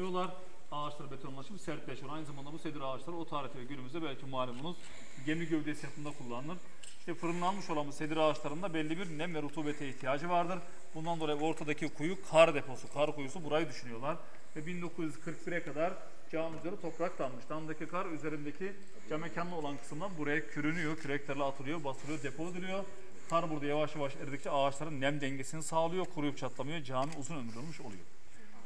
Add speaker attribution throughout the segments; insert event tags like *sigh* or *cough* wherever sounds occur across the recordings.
Speaker 1: kullanıyorlar. Ağaçlar betonlaşıp sertleşiyor. Aynı zamanda bu sedir ağaçları o tarihte ve günümüzde belki malumunuz gemi gövdesi yapımında kullanılır. İşte fırınlanmış olan bu sedir ağaçlarında belli bir nem ve rutubete ihtiyacı vardır. Bundan dolayı ortadaki kuyu kar deposu, kar kuyusu burayı düşünüyorlar. Ve 1941'e kadar cami üzeri topraklanmış. Damdaki kar üzerindeki cam olan kısımdan buraya kürünüyor, küreklerle atılıyor, basılıyor, depo ediliyor. Kar burada yavaş yavaş eridikçe ağaçların nem dengesini sağlıyor, kuruyup çatlamıyor, cami uzun ömürlü olmuş oluyor.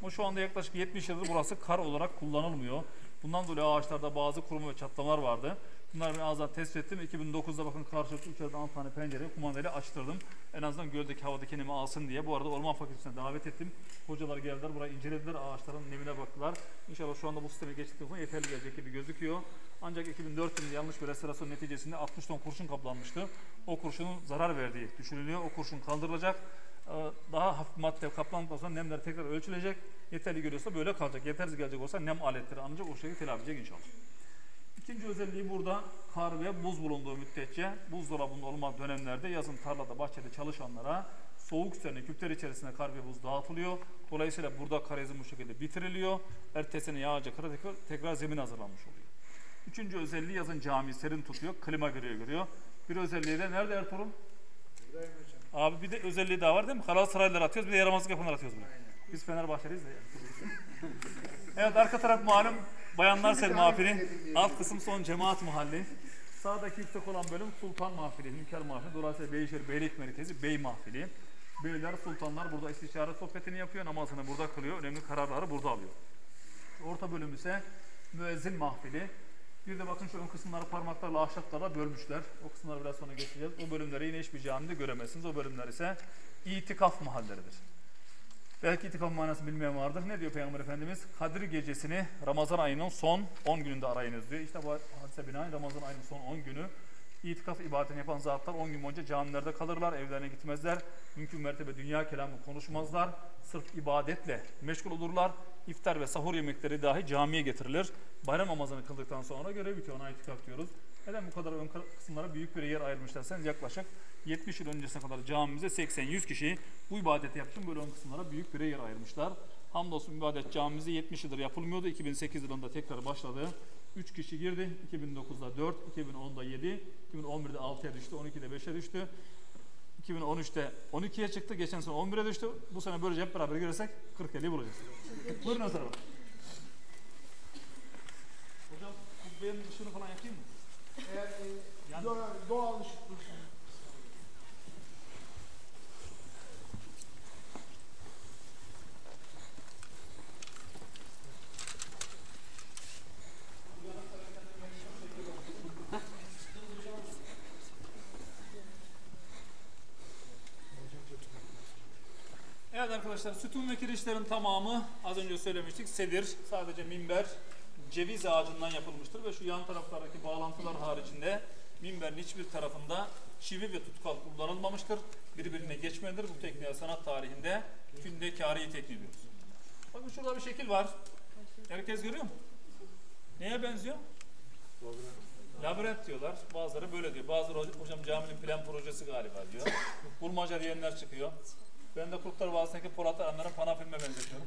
Speaker 1: Ama şu anda yaklaşık 70 yıldır burası kar olarak kullanılmıyor. Bundan dolayı ağaçlarda bazı kuruma ve çatlamalar vardı. Bunları ben ağızdan tespit ettim. 2009'da bakın karşılıklı içeride 6 tane pencereyi kumandayla açtırdım. En azından göldeki havadaki nemi alsın diye. Bu arada Orman Fakültesi'ne davet ettim. Hocalar geldiler, burayı incelediler, ağaçların nemine baktılar. İnşallah şu anda bu sisteme geçtikten sonra yeterli gelecek gibi gözüküyor. Ancak 2004 yılında yanlış bir restorasyon neticesinde 60 ton kurşun kaplanmıştı. O kurşunun zarar verdiği düşünülüyor. O kurşun kaldırılacak. Daha hafif madde kaplandıktan nemler tekrar ölçülecek. Yeterli geliyorsa böyle kalacak. Yetersiz gelecek olsa nem aletleri ancak o şekilde telafi edecek inşallah. İkinci özelliği burada kar ve buz bulunduğu müddetçe buzdolabında olmadığı dönemlerde yazın tarlada, bahçede çalışanlara soğuk üzerine küpler içerisinde kar ve buz dağıtılıyor. Dolayısıyla burada karezin bu şekilde bitiriliyor. Ertesine yağacak kara tekrar, tekrar zemin hazırlanmış oluyor. Üçüncü özelliği yazın cami serin tutuyor, klima görüyor görüyor. Bir özelliği de nerede Ertuğrul? Abi bir de özelliği daha var değil mi? Galatasaraylılar atıyoruz, bir de yaramazlık yapanlar atıyoruz buraya. Biz Fenerbahçeliyiz de. *laughs* evet arka taraf malum Bayanlar Sel Mahfili. Alt kısım son cemaat mahalli. Sağdaki yüksek olan bölüm Sultan Mahfili, Hünkar Mahfili. Dolayısıyla Beyşehir Beylik Merkezi Bey Mahfili. Beyler, sultanlar burada istişare sohbetini yapıyor, namazını burada kılıyor, önemli kararları burada alıyor. Orta bölüm ise müezzin mahfili. Bir de bakın şu ön kısımları parmaklarla ahşaplarla bölmüşler. O kısımları biraz sonra geçeceğiz. O bölümleri yine hiçbir camide göremezsiniz. O bölümler ise itikaf mahalleridir. Belki itikaf manasını bilmeyen vardır. Ne diyor Peygamber Efendimiz? Kadir gecesini Ramazan ayının son 10 gününde arayınız diyor. İşte bu hadise binaen Ramazan ayının son 10 günü itikaf ibadetini yapan zatlar 10 gün boyunca camilerde kalırlar, evlerine gitmezler. Mümkün mertebe dünya kelamı konuşmazlar. Sırf ibadetle meşgul olurlar. İftar ve sahur yemekleri dahi camiye getirilir. Bayram namazını kıldıktan sonra görev bitiyor. Ona itikaf diyoruz. Neden bu kadar ön kısımlara büyük bir yer ayırmışlarsanız yaklaşık 70 yıl öncesine kadar camimize 80-100 kişi bu ibadeti yaptım. Böyle ön kısımlara büyük bir yer ayırmışlar. Hamdolsun ibadet camimizde 70 yıldır yapılmıyordu. 2008 yılında tekrar başladı. 3 kişi girdi. 2009'da 4, 2010'da 7, 2011'de 6'ya düştü, 12'de 5'e düştü. 2013'te 12'ye çıktı, geçen sene 11'e düştü. Bu sene böylece hep beraber girersek 40 50 bulacağız. Buyurun tarafa. Hocam kubbenin ışığını falan yakayım mı?
Speaker 2: Eğer e,
Speaker 1: Yani-
Speaker 2: doğal, doğal ışık dursun.
Speaker 1: Evet arkadaşlar sütun ve kirişlerin tamamı az önce söylemiştik sedir sadece minber ceviz ağacından yapılmıştır ve şu yan taraflardaki bağlantılar haricinde minberin hiçbir tarafında çivi ve tutkal kullanılmamıştır. Birbirine geçmelidir. Bu tekniğe sanat tarihinde kündekari tekniği diyoruz. Bakın şurada bir şekil var. Herkes görüyor mu? Neye benziyor? Labirent diyorlar. Bazıları böyle diyor. Bazıları hocam caminin plan projesi galiba diyor. Bulmaca diyenler çıkıyor. Ben de Kurtlar Vadisi'ndeki Polat Aranlar'ın pana filme benzetiyorum.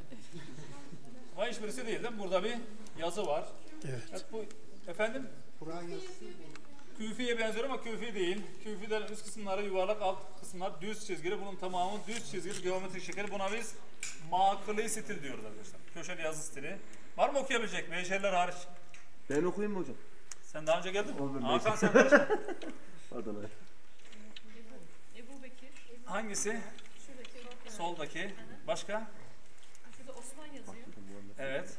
Speaker 1: Ama hiçbirisi değil değil mi? Burada bir yazı var.
Speaker 3: Evet.
Speaker 1: bu efendim
Speaker 2: Kur'an yazısı
Speaker 1: küfiye benziyor ama küfi değil. Küfiden üst kısımları yuvarlak, alt kısımlar düz çizgili. Bunun tamamı düz çizgili geometrik şekil. Buna biz makılı stil diyoruz arkadaşlar. Köşeli yazı stili. Var mı okuyabilecek? Meyşerler hariç.
Speaker 4: Ben okuyayım mı hocam?
Speaker 1: Sen daha önce geldin mi?
Speaker 4: Olur,
Speaker 1: Hakan sen karışma. *laughs*
Speaker 4: Adana.
Speaker 5: Ebu Bekir.
Speaker 1: Hangisi? Soldaki. Başka?
Speaker 5: Şurada Osman yazıyor.
Speaker 1: Evet.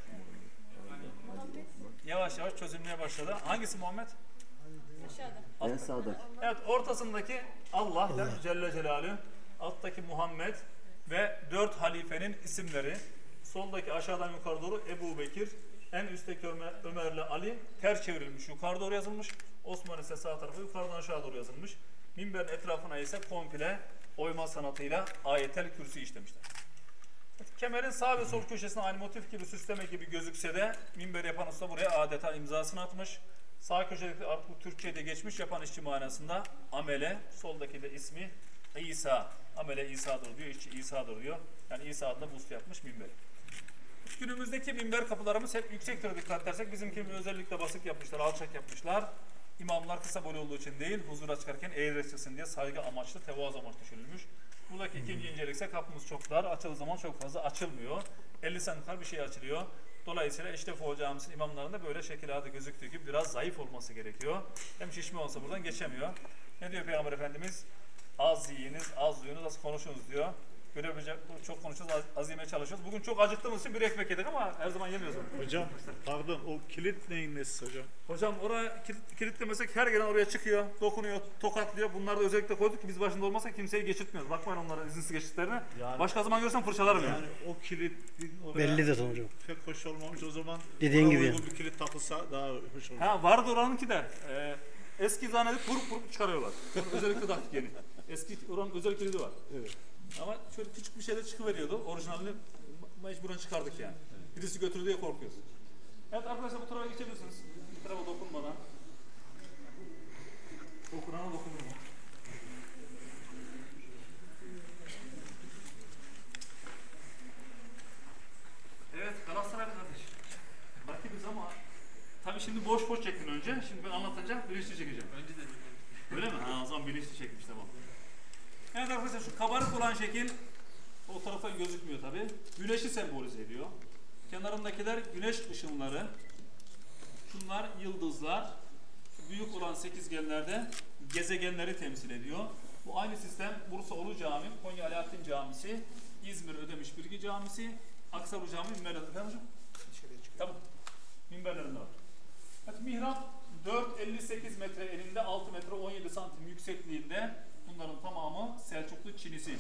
Speaker 1: Yavaş yavaş çözülmeye başladı. Hangisi Muhammed?
Speaker 5: aşağıda.
Speaker 4: En sağdaki.
Speaker 1: Evet ortasındaki Allah, der Celle Celaluhu. Alttaki Muhammed ve dört halifenin isimleri. Soldaki aşağıdan yukarı doğru Ebu Bekir. En üstteki Ömer, Ömer'le Ali ters çevrilmiş. Yukarı doğru yazılmış. Osman ise sağ tarafa yukarıdan aşağı doğru yazılmış. Minberin etrafına ise komple oyma sanatıyla ayetel kürsü işlemişler. Kemerin sağ ve sol köşesine aynı motif gibi süsleme gibi gözükse de minber yapan usta buraya adeta imzasını atmış. Sağ köşedeki artık Türkçe'de geçmiş yapan işçi manasında amele, soldaki de ismi İsa. Amele İsa'dır diyor, işçi İsa'dır diyor. Yani İsa adına bust yapmış minberi. günümüzdeki minber kapılarımız hep yüksektir dikkat edersek. Bizimkini özellikle basık yapmışlar, alçak yapmışlar. İmamlar kısa boylu olduğu için değil, huzura çıkarken çıksın diye saygı amaçlı, tevazu amaçlı düşünülmüş. Buradaki ikinci incelik ise kapımız çok dar, açıldığı zaman çok fazla açılmıyor. 50 santim bir şey açılıyor. Dolayısıyla İştefe Camisi'nin imamlarında böyle şekillerde gözüktüğü gibi biraz zayıf olması gerekiyor. Hem şişme olsa buradan geçemiyor. Ne diyor Peygamber Efendimiz? Az yiyiniz, az duyunuz, az konuşunuz diyor. Görebilecek çok konuşuyoruz, az, az yemeye çalışıyoruz. Bugün çok acıktığımız için bir ekmek yedik ama her zaman yemiyoruz.
Speaker 3: Hocam pardon o kilit neyin nesi hocam?
Speaker 1: Hocam oraya kilit, kilitlemesek her gelen oraya çıkıyor, dokunuyor, tokatlıyor. Bunları da özellikle koyduk ki biz başında olmazsa kimseyi geçirtmiyoruz. Bakmayın onlara izinsiz geçitlerine.
Speaker 3: Yani-
Speaker 1: Başka zaman görsem fırçalarım yani.
Speaker 3: Yani o kilit oraya
Speaker 6: Bellidir hocam.
Speaker 3: pek hoş olmamış o zaman.
Speaker 6: Dediğin gibi
Speaker 3: uygun bir kilit takılsa daha hoş olur.
Speaker 1: Ha vardı oranınki de. E, eski zannedip kurup kurup çıkarıyorlar. Özellikle taktik yeni. Eski oranın özel kilidi var.
Speaker 3: Evet.
Speaker 1: Ama şöyle küçük bir şeyler çıkıveriyordu. Orijinalini mecburen çıkardık yani. Birisi götürür diye korkuyoruz. Evet arkadaşlar bu tarafa geçebilirsiniz. Bir tarafa dokunmadan. Dokunana dokunur mu? Evet Galatasaraylı kardeş. Rakibiz ama tabii şimdi boş boş çektin önce. Şimdi ben anlatınca bilinçli çekeceğim. Önce de Öyle mi? Ha o zaman bilinçli çekmiş tamam. Evet arkadaşlar şu kabarık olan şekil o taraftan gözükmüyor tabi. Güneşi sembolize ediyor. Kenarındakiler güneş ışınları. Şunlar yıldızlar. Şu büyük olan sekizgenlerde gezegenleri temsil ediyor. Bu aynı sistem Bursa Ulu Cami, Konya Alaaddin Camisi, İzmir Ödemiş Bilgi Camisi, Aksaru Camii minberlerinde. Efendim? Tamam. Minberlerinde var. Evet, mihrap 4.58 metre eninde 6 metre 17 santim yüksekliğinde bunların tamamı Selçuklu çinisi.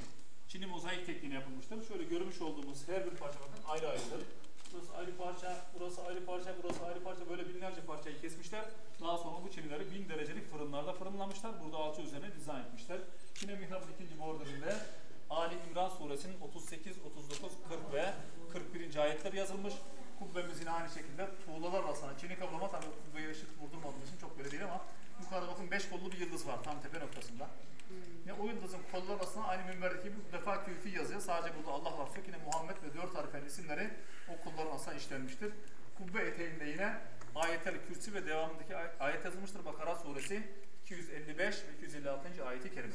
Speaker 1: Çini mozaik tekniğine yapılmıştır. Şöyle görmüş olduğumuz her bir parça bakın ayrı ayrıdır. Burası ayrı parça, burası ayrı parça, burası ayrı parça böyle binlerce parçayı kesmişler. Daha sonra bu çinileri bin derecelik fırınlarda fırınlamışlar. Burada alçı üzerine dizayn etmişler. Yine mihrabın ikinci borderinde Ali İmran suresinin 38, 39, 40 ve 41. ayetler yazılmış. Kubbemiz yine aynı şekilde tuğlalar arasında çini kaplama tabii kubbeye ışık vurdurmadığım için çok böyle değil ama yukarıda bakın beş kollu bir yıldız var tam tepe noktasında. Yine o yıldızın kolları aynı minberdeki gibi bu defa küfi yazıyor. Sadece burada Allah yok. Yine Muhammed ve dört harflerin isimleri o kolların arasına işlenmiştir. Kubbe eteğinde yine ayetel kürsi ve devamındaki ay- ayet yazılmıştır. Bakara suresi 255 ve 256. ayeti kerime.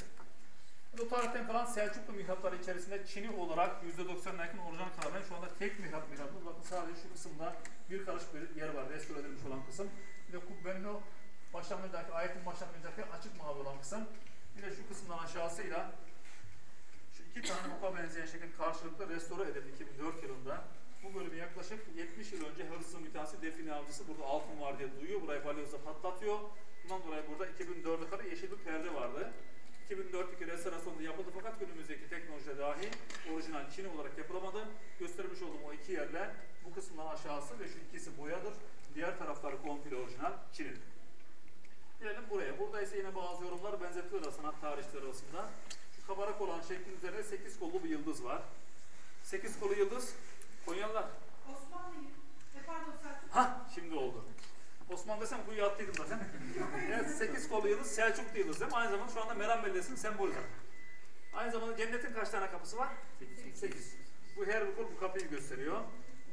Speaker 1: Bu tarihten kalan Selçuklu mihrapları içerisinde Çin'i olarak %90'ına yakın orijinal kalmayan şu anda tek mihrap mihrapımız. Bakın sadece şu kısımda bir karış bir yer var restore edilmiş olan kısım. De kubbenin o başlangıcındaki ayetin başlangıcındaki açık mavi olan kısım. Bir de şu kısımdan aşağısıyla şu iki tane oka benzeyen şekilde karşılıklı restore edildi 2004 yılında. Bu bölümü yaklaşık 70 yıl önce bir tanesi define avcısı burada altın var diye duyuyor. Burayı balyozla patlatıyor. Bundan dolayı burada 2004'e kadar yeşil bir perde vardı. 2004'teki restorasyonda yapıldı fakat günümüzdeki teknolojide dahi orijinal Çin olarak yapılamadı. Göstermiş olduğum o iki yerler bu kısımdan aşağısı ve şu ikisi boyadır. Diğer tarafları komple orijinal Çin'in. Gelelim buraya. Burada ise yine bazı yorumlar benzetiyorlar sanat tarihçileri arasında. Şu kabarık olan şeklin üzerinde 8 kollu bir yıldız var. 8 kollu yıldız Konyalılar.
Speaker 7: Osmanlı'yı, e pardon Selçuk.
Speaker 1: Ha şimdi oldu. Osman desem kuyuya attıydım zaten. *laughs* evet 8 kollu yıldız Selçuklu yıldız değil mi? Aynı zamanda şu anda Meram Belediyesi'nin sembolü. Aynı zamanda cennetin kaç tane kapısı var? 8. Bu her bir kol bu kapıyı gösteriyor.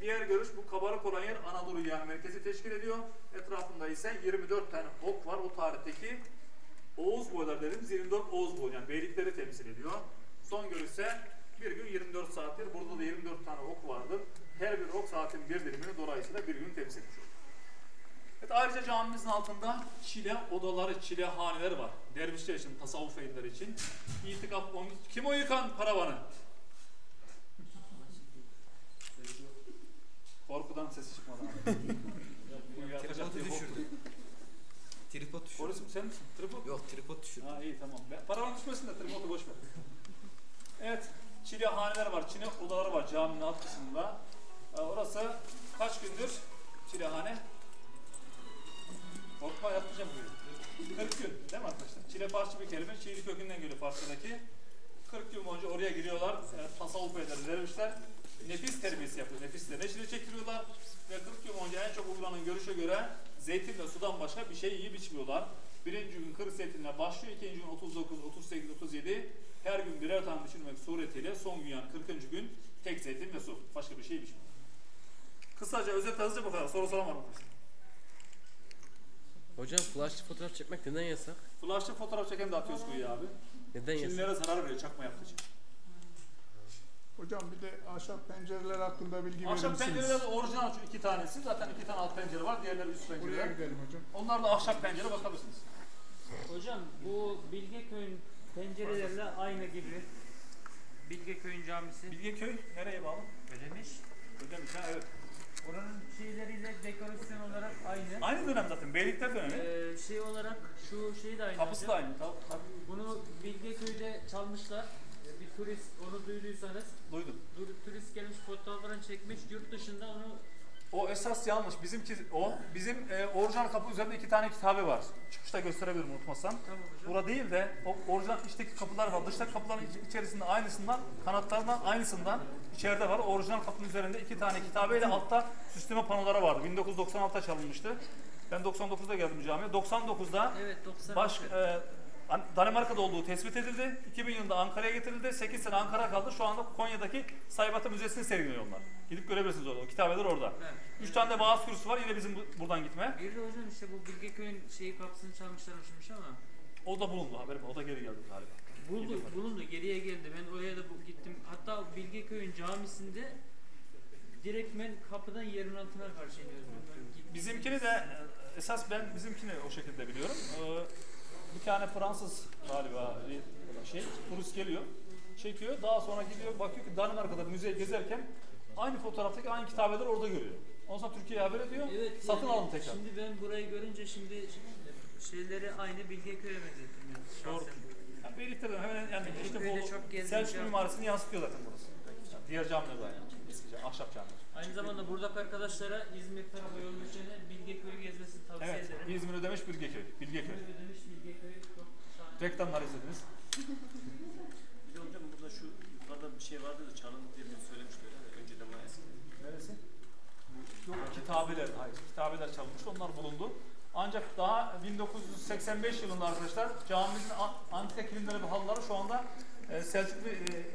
Speaker 1: Diğer görüş bu kabarık olan yer Anadolu yani merkezi teşkil ediyor. Etrafında ise 24 tane ok var. O tarihteki Oğuz boylar dediğimiz 24 Oğuz boyu yani beylikleri temsil ediyor. Son görüş ise bir gün 24 saattir. Burada da 24 tane ok vardır. Her bir ok saatin bir dilimini dolayısıyla bir gün temsil ediyor. Evet, ayrıca camimizin altında çile odaları, çile haneler var. Dervişler için, tasavvuf ehlileri için. İtikaf. Kim o yıkan paravanı? Korkudan sesi çıkmadı abi. Diye korktum.
Speaker 8: Tripod düşürdüm.
Speaker 1: Polis mi sen misin? Tripod?
Speaker 8: Yok tripod düşürdüm.
Speaker 1: Ha iyi tamam. Ben- Paravan düşmesin de tripodu boş ver. Evet. Çile haneler var. Çile odaları var caminin alt kısmında. Ee, orası kaç gündür çilehane? Korkma yapmayacağım böyle. 40 gün değil mi arkadaşlar? Çile Farsça bir kelime. Çiğli kökünden geliyor Farsçadaki. 40 gün boyunca oraya giriyorlar. E, tasavvuf eder vermişler. Nefis terbiyesi yapıyor. Nefisle neşre çektiriyorlar. Ve 40 gün boyunca en çok uygulanan görüşe göre zeytin ve sudan başka bir şey yiyip içmiyorlar. Birinci gün 40 zeytinle başlıyor. ikinci gün 39, 38, 37. Her gün birer tane düşürmek suretiyle son gün yani 40. gün tek zeytin ve su. Başka bir şey içmiyor. Kısaca özet hızlıca bu kadar. Soru soramadım.
Speaker 6: Hocam flashlı fotoğraf çekmek neden yasak?
Speaker 1: Flash'ta fotoğraf çeken de atıyoruz kuyuya abi.
Speaker 6: Neden yasak?
Speaker 1: Çinlilere zarar veriyor çakma yaptığı için.
Speaker 2: Hocam bir de ahşap pencereler hakkında bilgi verir
Speaker 1: Ahşap
Speaker 2: misiniz?
Speaker 1: pencereler orijinal şu iki tanesi. Zaten iki tane alt pencere var. Diğerleri üst
Speaker 2: Buraya
Speaker 1: pencereler.
Speaker 2: gidelim hocam.
Speaker 1: Onlar da ahşap pencere bakabilirsiniz.
Speaker 9: Hocam bu Bilgeköy'ün pencerelerle aynı gibi. Bilgeköy'ün camisi
Speaker 1: Bilgeköy nereye bağlı?
Speaker 9: ödemiş.
Speaker 1: Ödemiş ha evet.
Speaker 9: Oranın şeyleriyle dekorasyon olarak aynı.
Speaker 1: Aynı dönem zaten. Beylikler dönemi.
Speaker 9: Ee, şey olarak şu şey de aynı.
Speaker 1: Kapısı da aynı. Tabii, tabii.
Speaker 9: Bunu Bilgeköy'de çalmışlar. Ee, Bir turist onu duyduysanız
Speaker 1: Duydum.
Speaker 9: dur- turist gelmiş fotoğraflarını çekmiş yurt dışında onu
Speaker 1: O esas yanlış. Bizimki o. Bizim e, orijinal kapı üzerinde iki tane kitabe var. Çıkışta gösterebilirim unutmazsam.
Speaker 9: tamam hocam.
Speaker 1: Bura değil de o orijinal içteki kapılar var. Dıştaki kapıların iç- içerisinde aynısından, kanatlarından aynısından içeride var. Orijinal kapının üzerinde iki tane kitabeyle altta süsleme panoları vardı. 1996'da çalınmıştı. Ben 99'da geldim camiye. 99'da
Speaker 9: Evet 90.
Speaker 1: baş e, Danimarka'da olduğu tespit edildi. 2000 yılında Ankara'ya getirildi. 8 sene Ankara kaldı. Şu anda Konya'daki Saybatı Müzesi'ni sergiliyor onlar. Gidip görebilirsiniz orada. O kitabeler orada.
Speaker 9: Evet.
Speaker 1: 3 tane de vaaz kürsüsü var. Yine bizim bu- buradan gitme.
Speaker 9: Bir de hocam işte bu Bilgeköy'ün şeyi kapısını çalmışlar uçmuş ama
Speaker 1: O da bulundu haberim. O da geri geldi galiba.
Speaker 9: buldu, bulundu geriye geldi. Ben oraya da gittim. Hatta Bilgeköy'ün camisinde direktmen kapıdan yerin altına karşı. Ben gittim.
Speaker 1: Bizimkini de esas ben bizimkini o şekilde biliyorum. Ee, bir tane Fransız galiba şey turist geliyor. Çekiyor. Daha sonra gidiyor bakıyor ki Danimarka'da müzeyi gezerken aynı fotoğraftaki aynı kitabeleri orada görüyor. Ondan sonra Türkiye'ye haber ediyor.
Speaker 9: Evet,
Speaker 1: satın
Speaker 9: yani
Speaker 1: alın tekrar.
Speaker 9: Şimdi ben burayı görünce şimdi şeyleri aynı Bilgeköy'e benzettim. Yani
Speaker 1: Doğru. Yani Beylikler'de hemen yani işte bu Selçuk mimarisini yansıtıyor zaten burası. Yani diğer camiler de aynı. Eski cami, ahşap camiler.
Speaker 9: Aynı zamanda buradaki arkadaşlara İzmir tarafı yol geçene Bilgeköy'ü.
Speaker 1: Ödemiş Bilgeköy. Bilgeköy.
Speaker 9: İzmir ödemiş Bilgeköy.
Speaker 1: Reklamlar izlediniz. *laughs*
Speaker 4: Bir de hocam burada şu yukarıda bir şey vardı da çalındı diye biri söylemişti öyle de önceden bayağı eski.
Speaker 1: Neresi? Yok kitabeler, hayır kitabeler çalınmıştı onlar bulundu. Ancak daha 1985 yılında arkadaşlar camimizin a- antika kilimleri ve halıları şu anda e, Selçuklu e,